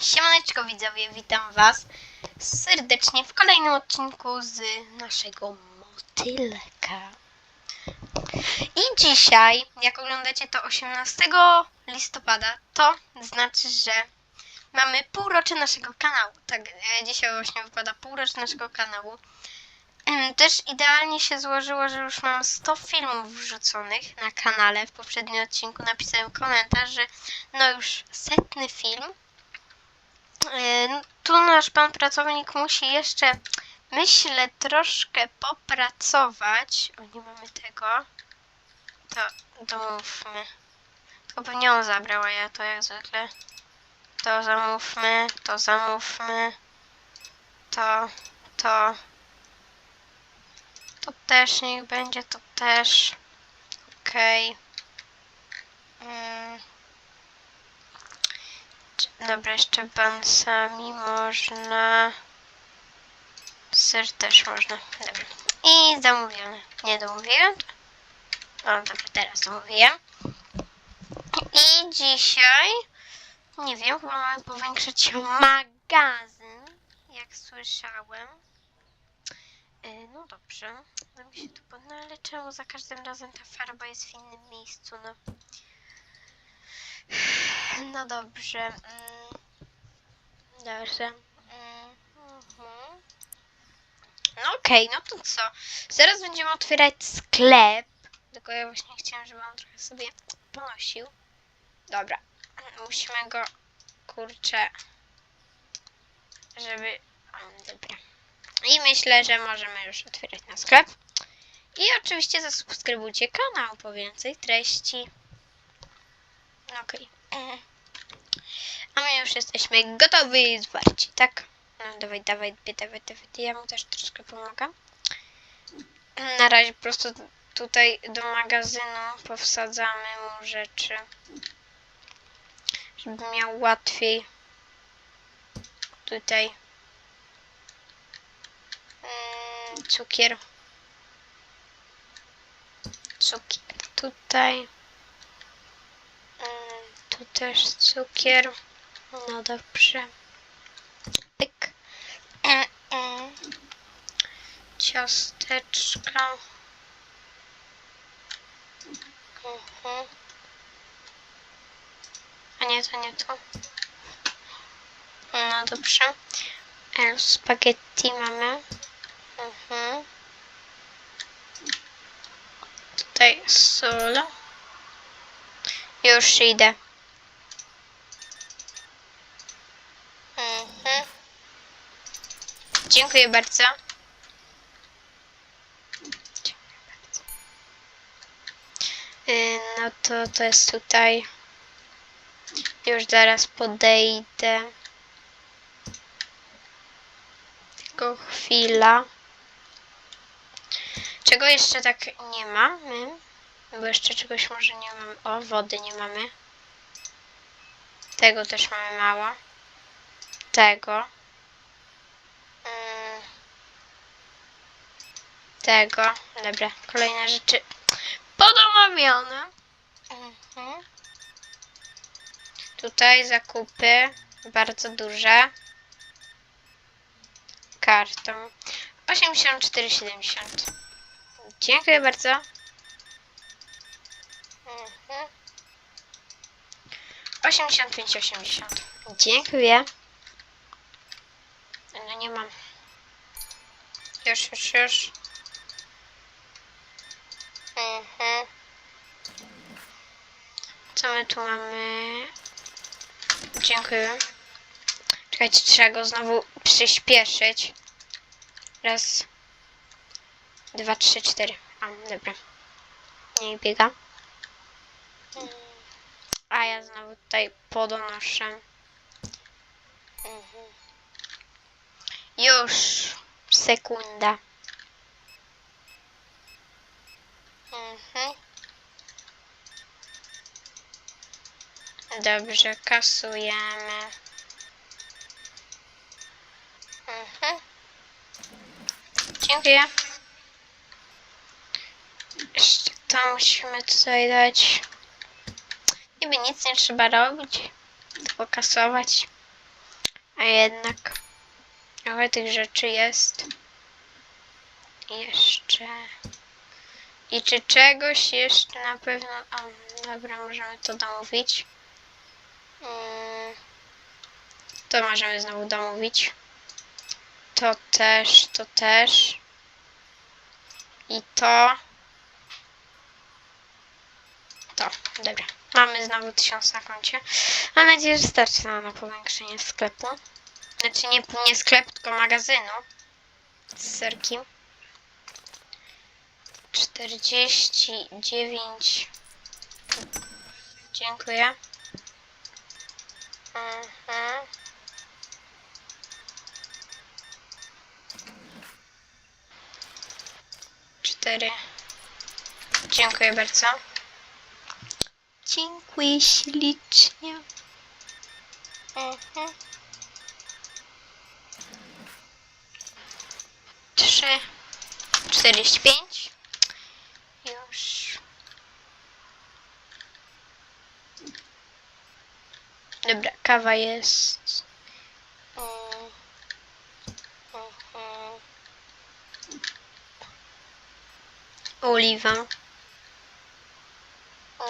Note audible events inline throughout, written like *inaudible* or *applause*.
Siemaneczko widzowie, witam was serdecznie w kolejnym odcinku z naszego motylka. I dzisiaj, jak oglądacie to 18 listopada, to znaczy, że mamy półrocze naszego kanału. Tak, e, dzisiaj właśnie wypada półrocze naszego kanału. Też idealnie się złożyło, że już mam 100 filmów wrzuconych na kanale. W poprzednim odcinku napisałem komentarz, że no już setny film. Tu nasz pan pracownik musi jeszcze, myślę, troszkę popracować. O, nie mamy tego. To domówmy. Tylko pewnie on zabrał, a ja to jak zwykle. To zamówmy, to zamówmy. To, to. To też niech będzie, to też. Okej. Mm. Czy- Dobra, jeszcze bansami można. Ser też można. Dobra. I zamówione. Nie domówiłem? O, dobra, teraz zamówiłem. I dzisiaj, nie wiem, chyba mamy powiększyć magazyn, jak słyszałem. E, No dobrze. No mi się tu pod... No ale czemu za każdym razem ta farba jest w innym miejscu, no. No dobrze. mm, Dobrze. mhm. No okej, no to co? Zaraz będziemy otwierać sklep. Tylko ja właśnie chciałam, żeby on trochę sobie ponosił. Dobra. Musimy go, kurczę, żeby... Dobra. I myślę, że możemy już otwierać na sklep. I oczywiście zasubskrybujcie kanał po więcej treści. No Okej. Mhm. A my już jesteśmy gotowi zwarci, tak? No dawaj, dawaj, dawaj, dawaj, dawaj. Ja mu też troszkę pomagam. Na razie po prostu tutaj do magazynu powsadzamy mu rzeczy. Żeby miał łatwiej. Tutaj. Mm, cukier. Cukier tutaj. Tu też cukier. No dobrze. Pyk. E, e. Ciasteczka. Mhm. A nie, to nie to. No dobrze. E, Spaghetti mamy. Mhm. Tutaj sól. Już idę. Mhm. Dziękuję bardzo. Y, No to to jest tutaj. Już zaraz podejdę. Tylko chwila. Czego jeszcze tak nie mamy? Bo jeszcze czegoś może nie mamy. O, wody nie mamy. Tego też mamy mało. Tego. Mm. Tego. Dobra, kolejne rzeczy podomawione. Mhm. Tutaj zakupy bardzo duże. Kartą. 84,70. Dziękuję bardzo. Mhm. 85,80. Dziękuję. No nie mam. Już, już, już. Mhm. Co my tu mamy? Dziękuję. Czekajcie, trzeba go znowu przyspieszyć. Raz. Dwa, trzy, cztery. A, dobra. Nie biega. A ja znowu tutaj podonoszę. Już. Sekunda. Mhm. Dobrze, kasujemy. Mhm. Dziękuję. Jeszcze to musimy tutaj dać. Niby nic nie trzeba robić, tylko kasować. A jednak trochę tych rzeczy jest. Jeszcze. I czy czegoś jeszcze na pewno. A, dobra, możemy to domówić. Mm, To możemy znowu domówić. To też, to też. I to. To, dobra. Mamy znowu tysiąc na koncie. Mam nadzieję, że starczy nam na powiększenie sklepu. Znaczy nie, nie sklep, tylko magazynu. Z serkiem. 49. Dziękuję. Mhm. Cztery. Dziękuję bardzo. Dziękuję ślicznie. Mhm. Trzy. Czterdzieści pięć. Już. Dobra, kawa jest. Oliwa.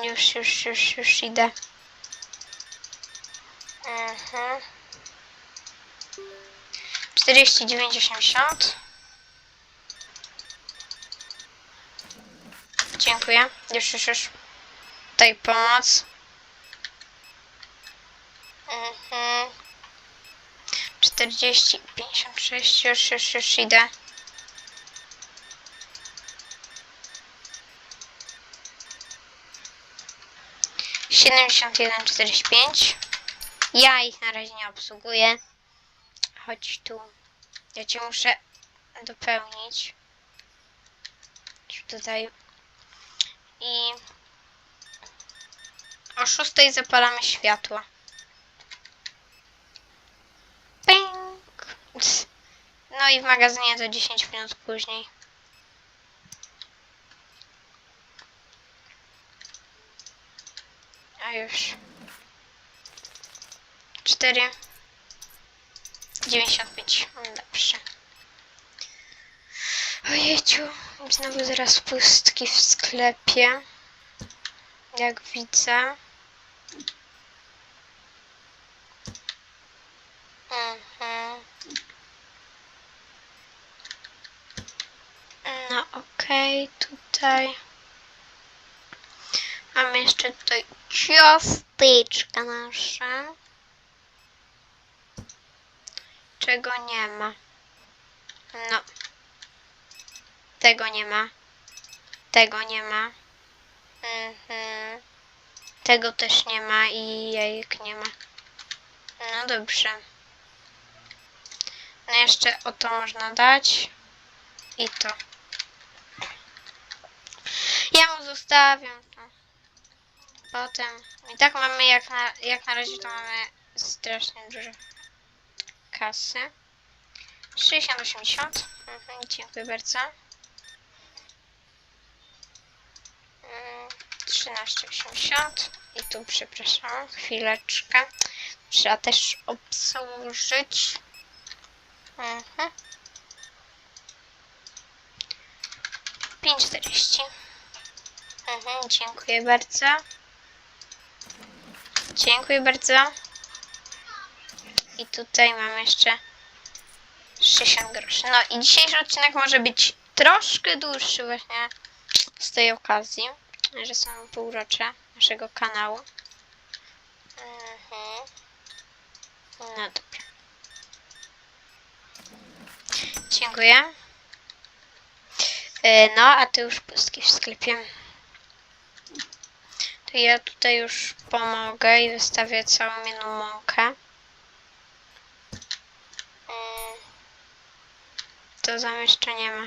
Już, już, już, już idę. Mhm. 49,80. Dziękuję. Już, już, już. Tutaj pomoc. Mhm. 40, 56, już, już, już idę. Siedemdziesiąt jeden, czterdzieści pięć. Ja ich na razie nie obsługuję. Chodź tu. Ja cię muszę dopełnić. Tutaj. I o szóstej zapalamy światła. No i w magazynie to 10 minut później. A już. 4. 95. Dobrze. Ojejciu. Znowu zaraz pustki w sklepie. Jak widzę. Mhm. No okej, tutaj. Mamy jeszcze tutaj ciasteczka nasze. Czego nie ma. No. Tego nie ma. Tego nie ma. Mhm. Tego też nie ma i jajek nie ma. No dobrze. No jeszcze o to można dać. I to. Mu zostawiam to. Potem. I tak mamy jak na, jak na razie to mamy strasznie dużo kasy. 60-80. Mhm, dziękuję bardzo. Mm, 13,80 i tu przepraszam, chwileczkę. Trzeba też obsłużyć. Mhm. 5,40. Mhm, dziękuję bardzo. Dziękuję bardzo. I tutaj mam jeszcze 60 groszy. No i dzisiejszy odcinek może być troszkę dłuższy właśnie z tej okazji, że są półrocze naszego kanału. Mhm. No dobra. Dziękuję. E, No, a ty już pustki w sklepie. To ja tutaj już pomogę i wystawię całą jedną mąkę. Mm. To zamieszcza nie ma.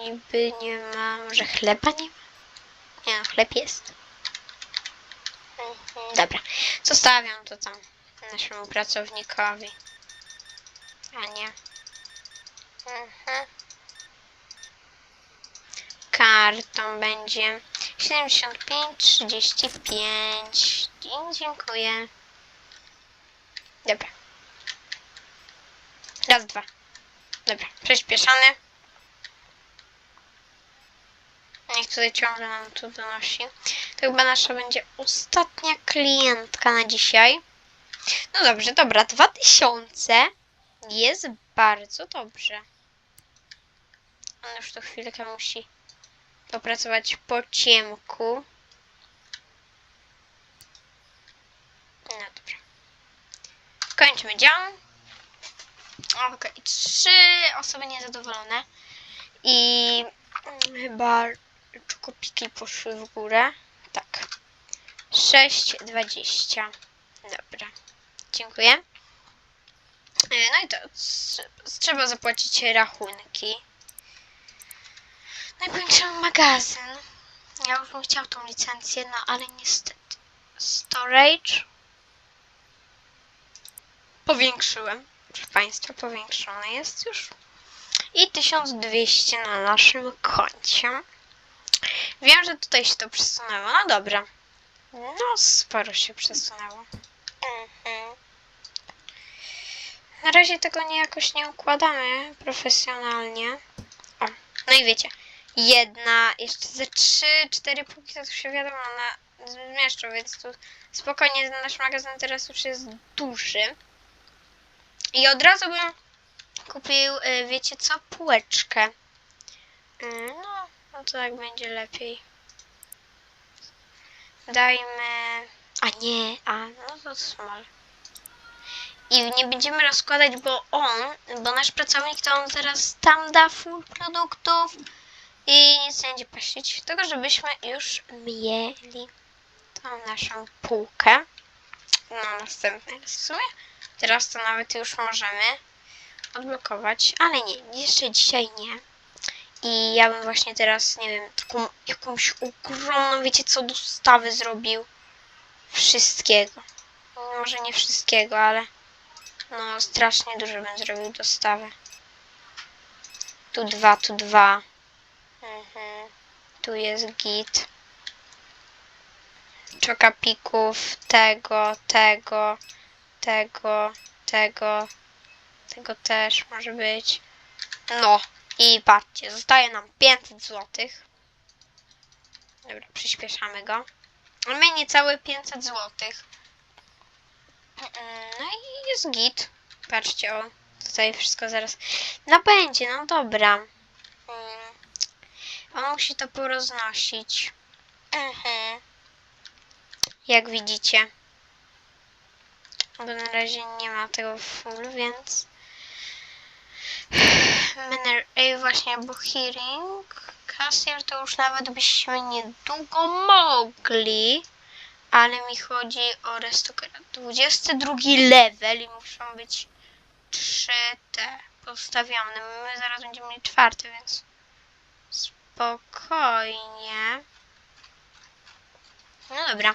Niby nie ma. Może chleba nie ma? Nie no, chleb jest. Mhm. Dobra. Zostawiam to tam naszemu pracownikowi. A nie. Mhm. Kartą będzie 75, 35. Dzie- Dziękuję. Dobra. Raz, dwa. Dobra, przyspieszamy. Niech tutaj ciągle nam tu donosi. To chyba nasza będzie ostatnia klientka na dzisiaj. No dobrze, dobra, 2000 jest bardzo dobrze. On już tu chwilkę musi popracować po ciemku. No dobra. Kończymy dział. Okej, trzy osoby niezadowolone. I chyba czukopiki poszły w górę. Tak. 6,20. Dobra. Dziękuję. E, No i to tr- trzeba zapłacić rachunki. No i powiększymy magazyn. Ja już bym chciał tą licencję, no ale niestety. Storage. Powiększyłem. Proszę Państwa, powiększone jest już. I 1200 na naszym koncie. Wiem, że tutaj się to przesunęło. No dobra. No, sporo się przesunęło. Mhm. Na razie tego nie jakoś nie układamy profesjonalnie. O, no i wiecie, jedna, jeszcze ze trzy, cztery półki to się wiadomo na zmieszczą, więc tu spokojnie nasz magazyn teraz już jest duży. I od razu bym kupił, y, wiecie co, półeczkę. Y, No, no to tak będzie lepiej. Dajmy... A nie, a no to small. I nie będziemy rozkładać, bo on, bo nasz pracownik to on zaraz tam da full produktów i nic nie będzie paścić. Tylko żebyśmy już mieli tą naszą półkę na raz w sumie. Teraz to nawet już możemy odblokować, ale nie, jeszcze dzisiaj nie. I ja bym właśnie teraz, nie wiem, taką jakąś ogromną, wiecie co, dostawę zrobił wszystkiego. No, Może nie wszystkiego, ale no strasznie dużo bym zrobił dostawę. Tu dwa, tu dwa. Tu jest git. Czokapików, tego, tego, tego, tego, tego też może być. No i patrzcie, zostaje nam 500 zł. Dobra, przyspieszamy go. Mamy niecałe 500 zł. No i jest git. Patrzcie, o, tutaj wszystko zaraz. No będzie, no dobra. On musi to poroznosić. Mhm. Jak widzicie. Bo na razie nie ma tego full, więc... Mener, ej, właśnie, bo hearing, cashier to już nawet byśmy niedługo mogli, ale mi chodzi o restokera. 22 level i muszą być 3 te postawione. My zaraz będziemy mieli czwarty, więc spokojnie. No dobra.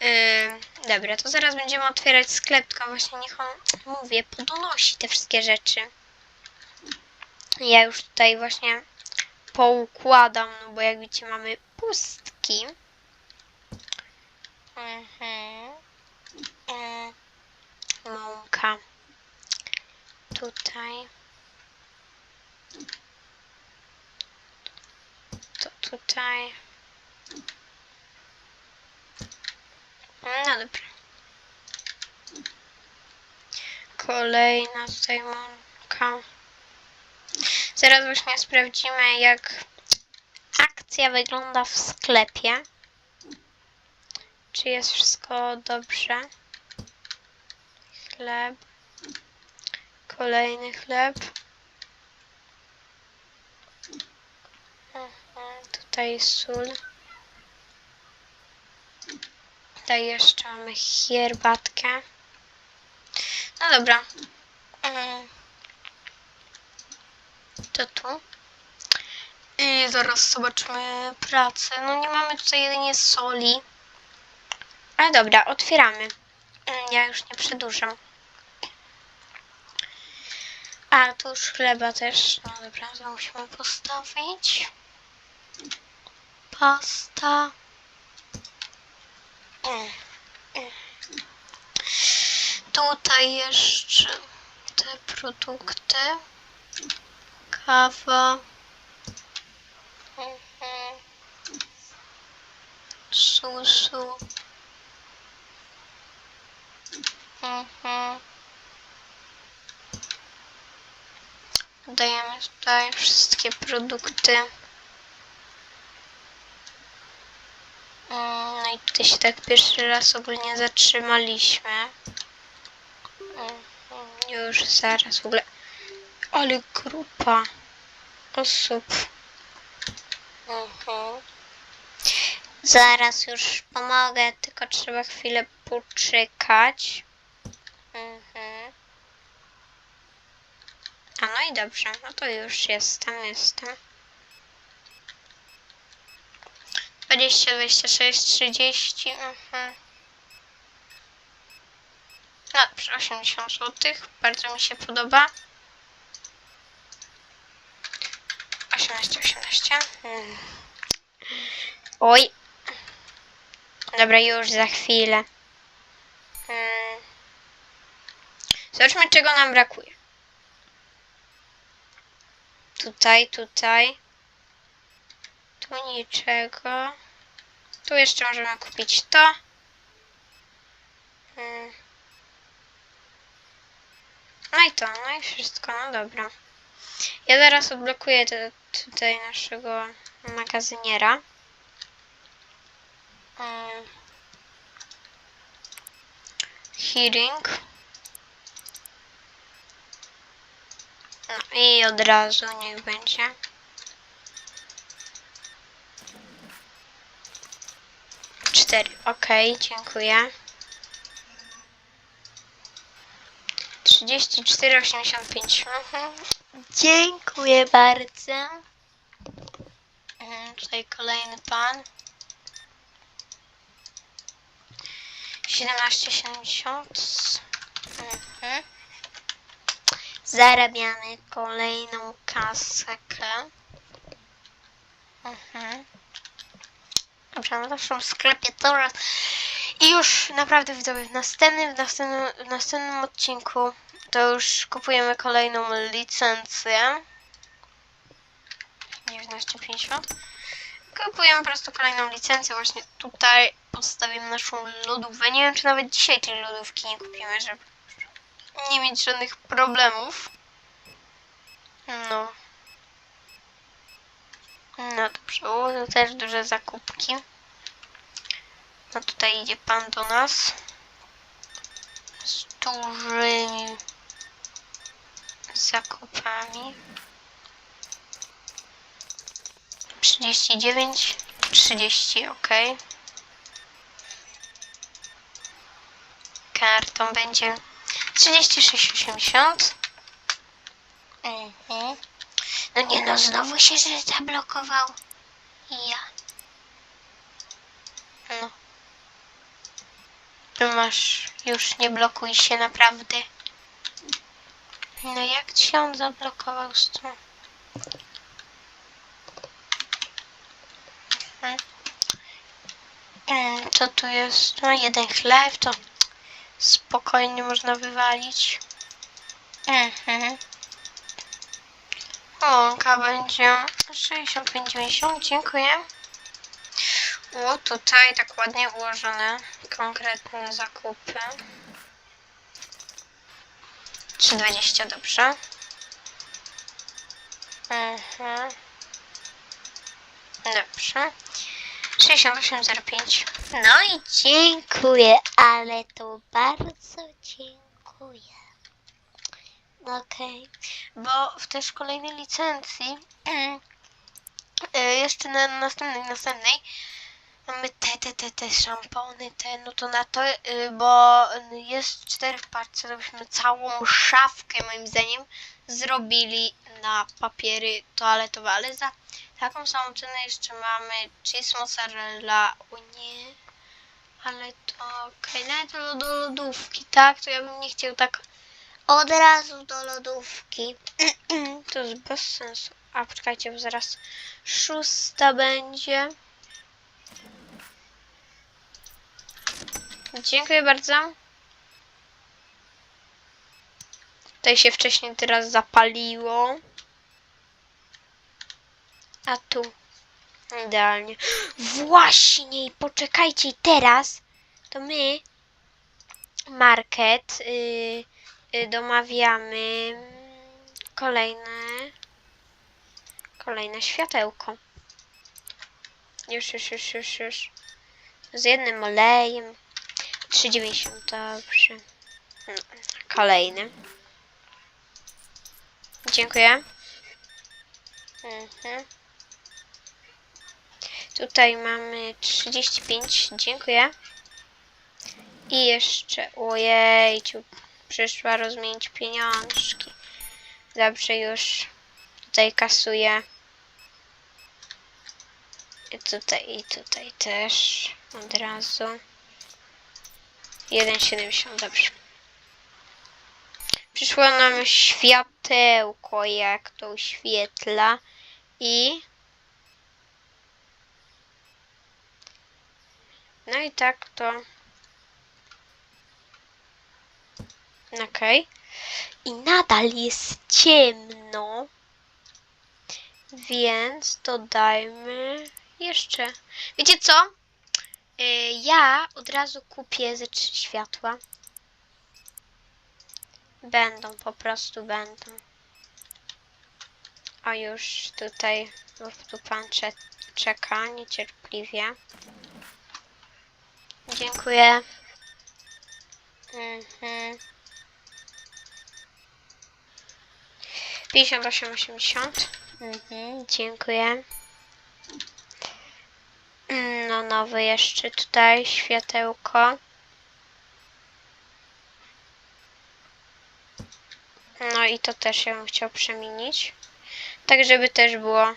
Yy, dobra, to zaraz będziemy otwierać sklep, tylko właśnie niech on, mówię, podonosi te wszystkie rzeczy. Ja już tutaj właśnie poukładam, no bo jak widzicie mamy pustki. Mhm. Mm. Mąka. Tutaj. Tutaj. No dobra. Kolejna tutaj mąka. Zaraz właśnie sprawdzimy, jak akcja wygląda w sklepie. Czy jest wszystko dobrze? Chleb. Kolejny chleb. Mhm, tutaj sól. Tutaj jeszcze mamy herbatkę. No dobra. Mm. To tu. I zaraz zobaczymy pracę. No nie mamy tutaj jedynie soli. Ale dobra, otwieramy. Mm, Ja już nie przedłużam. A, tu już chleba też. No dobra, to musimy postawić. Pasta. Tutaj jeszcze te produkty. Kawa. Susu. Dodajemy tutaj wszystkie produkty. No i tutaj się tak pierwszy raz ogólnie zatrzymaliśmy. Mhm, Już zaraz w ogóle. Ale grupa osób. Mhm. Zaraz już pomogę, tylko trzeba chwilę poczekać. Mhm. A no i dobrze, no to już jestem, jestem. 20, 26, 30. Mhm. No dobrze, 80 zł. Bardzo mi się podoba. 18, 18. Hmm. Oj. Dobra, już za chwilę. Hmm. Zobaczmy, czego nam brakuje. Tutaj, tutaj. Tu niczego. Tu jeszcze możemy kupić to. Hmm. No i to, no i wszystko, no dobra. Ja zaraz odblokuję te, tutaj naszego magazyniera. Hmm. Hearing. No i od razu niech będzie. Cztery. Okej, dziękuję. 34,85. Mhm. Dziękuję bardzo. Mhm, Tutaj kolejny pan. 17,70. Mhm. Zarabiamy kolejną kaskę. Mhm. Dobrze, no to są w sklepie teraz. I już naprawdę widzowie, w następnym, w następnym, w następnym odcinku to już kupujemy kolejną licencję. 19,50. Kupujemy po prostu kolejną licencję. Właśnie tutaj postawimy naszą lodówkę. Nie wiem, czy nawet dzisiaj tej lodówki nie kupimy, żeby nie mieć żadnych problemów. No. No dobrze, o, to też duże zakupki. No tutaj idzie pan do nas. Z dużymi zakupami. 39, 30, ok. Kartą będzie 36,80. Mhm. No nie no, znowu się że zablokował. Ja. No. Tu masz, już nie blokuj się naprawdę. No jak ci on zablokował z tym? Mhm. Mm, Co tu jest? No jeden chleb, to spokojnie można wywalić. Mhm. Łąka będzie 65,90, dziękuję. O, tutaj tak ładnie ułożone konkretne zakupy. 3,20, dobrze. Mhm. Dobrze. 68,05. No i dziękuję, ale to bardzo dziękuję. Okej. Bo w też kolejnej licencji e, *clears throat* jeszcze na następnej, następnej mamy te, te, te, te szampony, te, no to na to, y, bo jest cztery w parce, to byśmy całą szafkę moim zdaniem zrobili na papiery toaletowe, ale za taką samą cenę jeszcze mamy cheese mozzarella, o nie, ale to okej, nawet do, do lodówki, tak, to ja bym nie chciał tak od razu do lodówki. *clears throat* to jest bez sensu. A poczekajcie, bo zaraz szósta będzie. Dziękuję bardzo. Tutaj się wcześniej teraz zapaliło. A tu idealnie. Właśnie, poczekajcie, teraz to my market y, y, domawiamy kolejne kolejne światełko. Już, już, już, już, już. Z jednym olejem. 3,90, dobrze. No, Kolejny. Dziękuję. Mhm. Tutaj mamy 35, dziękuję. I jeszcze, ojejciu, przyszła rozmienić pieniążki. Dobrze, już tutaj kasuję. I tutaj, i tutaj też od razu. 1,70, dobrze. Przyszło nam światełko, jak to oświetla. I No i tak to. Okej. I nadal jest ciemno. Więc dodajmy jeszcze. Wiecie co? Y, Ja od razu kupię ze trzy światła. Będą, po prostu będą. A już tutaj, tu pan cze- czeka niecierpliwie. Dziękuję. Mhm. 58, 80. Mhm, dziękuję. Mm, No nowy jeszcze tutaj światełko. No i to też ja bym chciał przemienić. Tak, żeby też było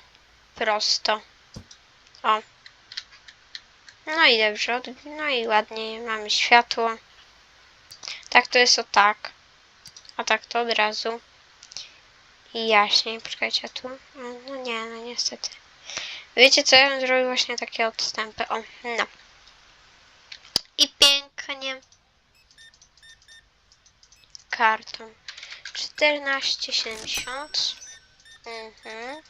prosto. O. No i dobrze, no i ładnie mamy światło. Tak to jest o tak. A tak to od razu. Jaśniej, poczekajcie, a tu? No nie, no niestety. Wiecie co, ja zrobił właśnie takie odstępy. O, no. I pięknie. Kartą. 14,70. Mhm.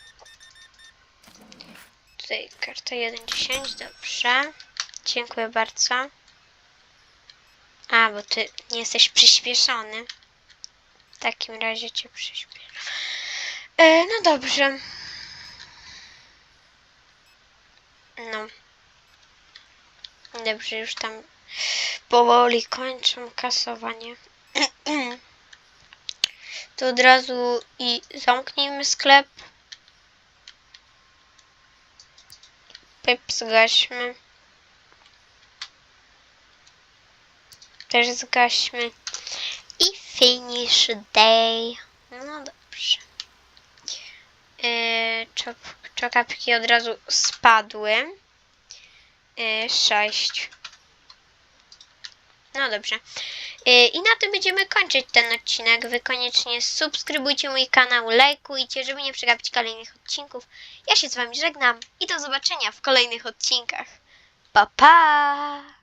Tutaj karta 1,10, dobrze. Dziękuję bardzo. A, bo ty nie jesteś przyspieszony. W takim razie cię przyspieszę. E, no dobrze. No. Dobrze, już tam powoli kończą kasowanie. *clears throat* To od razu i zamknijmy sklep. Pep zgaśmy. Też zgaśmy. I finish day. No dobrze. Yy, czop, czokapki od razu spadły. Yy, sześć. No dobrze. Yy, I na tym będziemy kończyć ten odcinek. Wy koniecznie subskrybujcie mój kanał, lajkujcie, żeby nie przegapić kolejnych odcinków. Ja się z Wami żegnam i do zobaczenia w kolejnych odcinkach. Pa pa!